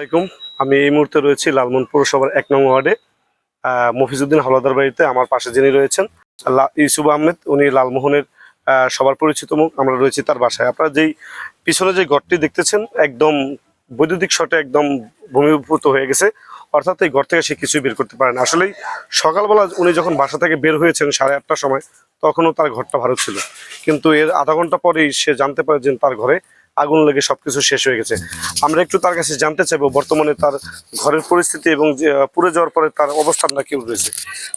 আসসালামাইকুম আমি এই মুহূর্তে রয়েছি লালমন পৌরসভার এক নং ওয়ার্ডে। মফিজুদ্দিন হাওলাদার বাড়িতে আমার পাশে যিনি রয়েছেন ইউসুফ আহমেদ, উনি লালমোহনের সবার পরিচিত মুখ। আমরা রয়েছি তার বাসায়। আপনারা যেই পিছনে যে ঘরটি দেখতেছেন, একদম বৈদ্যুতিক শটে একদম ভূমিভূত হয়ে গেছে। অর্থাৎ এই ঘর থেকে সে কিছুই বের করতে পারে না আসলেই সকালবেলা উনি যখন বাসা থেকে বের হয়েছেন সাড়ে আটটার সময়, তখনও তার ঘরটা ভালো ছিল। কিন্তু এর আধা ঘণ্টা পরেই সে জানতে পারে যে তার ঘরে আগুন লেগে সবকিছু শেষ হয়ে গেছে। আমরা একটু তার কাছে জানতে চাইব বর্তমানে তার ঘরের পরিস্থিতি এবং যে, পুড়ে যাওয়ার পরে তার অবস্থানটা কেউ রয়েছে?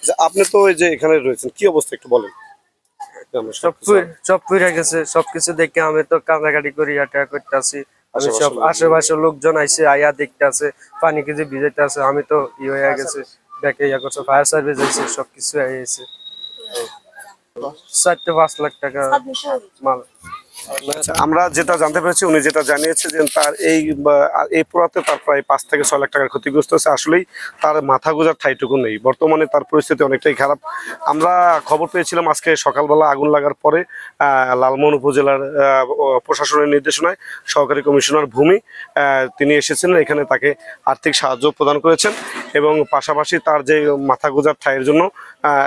যে আপনি তো ওই যে এখানে রয়েছেন কি অবস্থা একটু বলেন। সব পুড়ে গেছে সবকিছু দেখে আমি তো কান্নাকাটি করি আটা করতে আছি আমি সব। আশেপাশের লোকজন। আইসে আইয়া দেখতে আছে পানি কিছু ভিজাইতে আছে আমি তো ই হয়ে গেছে দেখে ইয়া করছে ফায়ার সার্ভিস আইছে সবকিছু চারটে পাঁচ লাখ টাকা মাল। আমরা যেটা জানতে পেরেছি, উনি যেটা জানিয়েছে যে তার এই এই পোড়াতে তার প্রায় পাঁচ থেকে ছয় লাখ টাকার ক্ষতিগ্রস্ত হচ্ছে আসলেই তার মাথা গোজার ঠাইটুকু নেই। বর্তমানে তার পরিস্থিতি অনেকটাই খারাপ। আমরা খবর পেয়েছিলাম আজকে সকালবেলা আগুন লাগার পরে লালমোহন উপজেলার প্রশাসনের নির্দেশনায় সহকারী কমিশনার ভূমি তিনি এসেছিলেন এখানে তাকে আর্থিক সাহায্য প্রদান করেছেন এবং পাশাপাশি তার যে মাথা গোজার ঠাইয়ের জন্য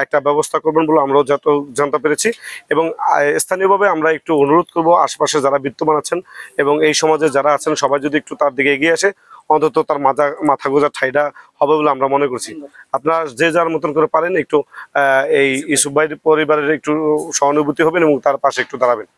একটা ব্যবস্থা করবেন বলে আমরাও যত জানতে পেরেছি এবং স্থানীয়ভাবে আমরা একটু অনুরোধ করব, আশেপাশে যারা বিদ্যমান আছেন এবং এই সমাজে যারা আছেন, সবাই যদি একটু তার দিকে এগিয়ে আসে, অন্তত তার মাথা মাথা গোজার ঠাইটা হবে বলে আমরা মনে করছি। আপনারা যে যার মতন করে পারেন, একটু এই ইসুফ ভাইয়ের পরিবারের একটু সহানুভূতি হবেন এবং তার পাশে একটু দাঁড়াবেন।